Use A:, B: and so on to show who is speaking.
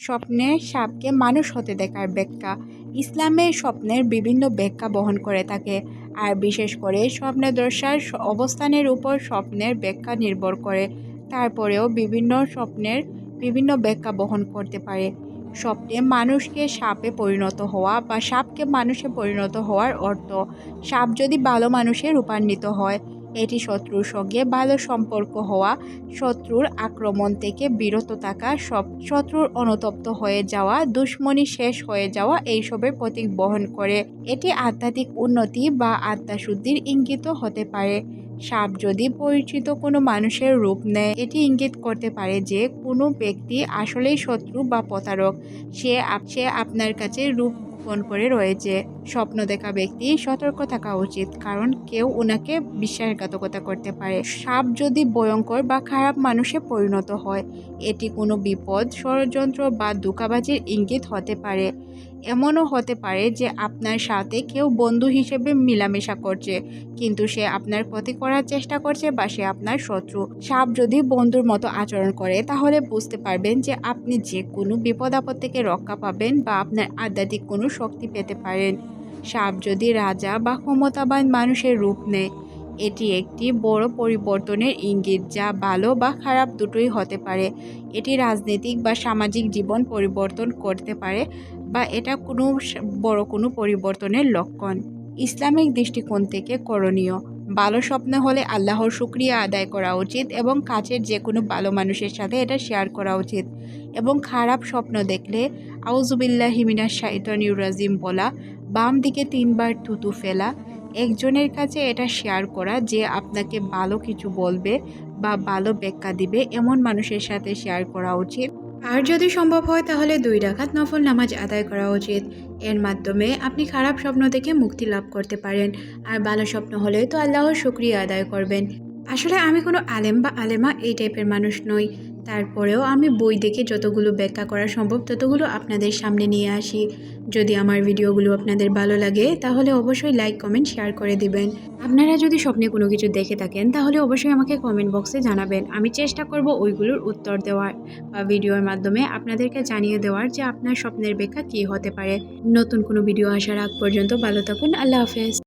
A: স্বপ্নে সাপকে মানুষ হতে দেখার ব্যাখ্যা। ইসলামে স্বপ্নের বিভিন্ন ব্যাখ্যা বহন করে থাকে আর বিশেষ করে স্বপ্নে দশার অবস্থানের উপর স্বপ্নের ব্যাখ্যা নির্ভর করে। তারপরেও বিভিন্ন স্বপ্নের বিভিন্ন ব্যাখ্যা বহন করতে পারে। স্বপ্নে মানুষকে সাপে পরিণত হওয়া বা সাপকে মানুষে পরিণত হওয়ার অর্থ, সাপ যদি ভালো মানুষে রূপান্বিত হয় এটি শত্রুর সঙ্গে ভালো সম্পর্ক হওয়া, শত্রুর আক্রমণ থেকে বিরত থাকা, সব শত্রুর অনুতপ্ত হয়ে যাওয়া, দুশ্মনী শেষ হয়ে যাওয়া এইসবের প্রতীক বহন করে। এটি আধ্যাত্মিক উন্নতি বা আত্মাশুদ্ধির ইঙ্গিত হতে পারে। সাপ যদি পরিচিত কোনো মানুষের রূপ নেয়, এটি ইঙ্গিত করতে পারে যে কোনো ব্যক্তি আসলেই শত্রু বা প্রতারক। সে সে আপনার কাছে রূপ গোপন করে রয়েছে। স্বপ্ন দেখা ব্যক্তি, সতর্ক থাকা উচিত। কারণ কেউ ওনাকে বিশ্বাসঘাতকতা করতে পারে। সাপ যদি ভয়ঙ্কর বা খারাপ মানুষে পরিণত হয়, এটি কোনো বিপদ, ষড়যন্ত্র বা ধোঁকাবাজির ইঙ্গিত হতে পারে। এমনও হতে পারে যে আপনার সাথে কেউ বন্ধু হিসেবে মেলামেশা করছে, কিন্তু সে আপনার ক্ষতি করার চেষ্টা করছে বা সে আপনার শত্রু। সাপ যদি বন্ধুর মতো আচরণ করে, তাহলে বুঝতে পারবেন যে আপনি যে কোনো বিপদ আপদ থেকে রক্ষা পাবেন বা আপনার আধ্যাত্মিক কোনো শক্তি পেতে পারেন। সাপ যদি রাজা বা ক্ষমতাবান মানুষের রূপ নেয়, এটি একটি বড় পরিবর্তনের ইঙ্গিত যা ভালো বা খারাপ দুটোই হতে পারে। এটি রাজনৈতিক বা সামাজিক জীবন পরিবর্তন করতে পারে বা এটা কোনো বড় কোনো পরিবর্তনের লক্ষণ। ইসলামিক দৃষ্টিকোণ থেকে করণীয়। ভালো স্বপ্ন হলে আল্লাহর শুক্রিয়া আদায় করা উচিত এবং কাছের যে কোনো ভালো মানুষের সাথে এটা শেয়ার করা উচিত। এবং খারাপ স্বপ্ন দেখলে আউজুবিল্লাহ হিমিনা শাইতন ইউরাজিম বলা, বাম দিকে তিনবার থুতু ফেলা, একজনের কাছে এটা শেয়ার করা যে আপনাকে ভালো কিছু বলবে বা ভালো ব্যাখ্যা দিবে, এমন মানুষের সাথে শেয়ার করা উচিত। আর যদি সম্ভব হয়, তাহলে দুই ডাকাত নফল নামাজ আদায় করা উচিত। এর মাধ্যমে আপনি খারাপ স্বপ্ন থেকে মুক্তি লাভ করতে পারেন, আর ভালো স্বপ্ন হলে তো আল্লাহর শুক্রিয়া আদায় করবেন। আসলে আমি কোনো আলেম বা আলেমা এই টাইপের মানুষ নই। তারপরেও আমি বই দেখে যতগুলো ব্যাখ্যা করা সম্ভব ততগুলো আপনাদের সামনে নিয়ে আসি। যদি আমার ভিডিওগুলো আপনাদের ভালো লাগে, তাহলে অবশ্যই লাইক কমেন্ট শেয়ার করে দিবেন। আপনারা যদি স্বপ্নে কোনো কিছু দেখে থাকেন, তাহলে অবশ্যই আমাকে কমেন্ট বক্সে জানাবেন। আমি চেষ্টা করব ওইগুলোর উত্তর দেওয়ার বা ভিডিওর মাধ্যমে আপনাদেরকে জানিয়ে দেওয়ার যে আপনার স্বপ্নের ব্যাখ্যা কী হতে পারে। নতুন কোনো ভিডিও আসার আগ পর্যন্ত ভালো থাকুন। আল্লাহ হাফেজ।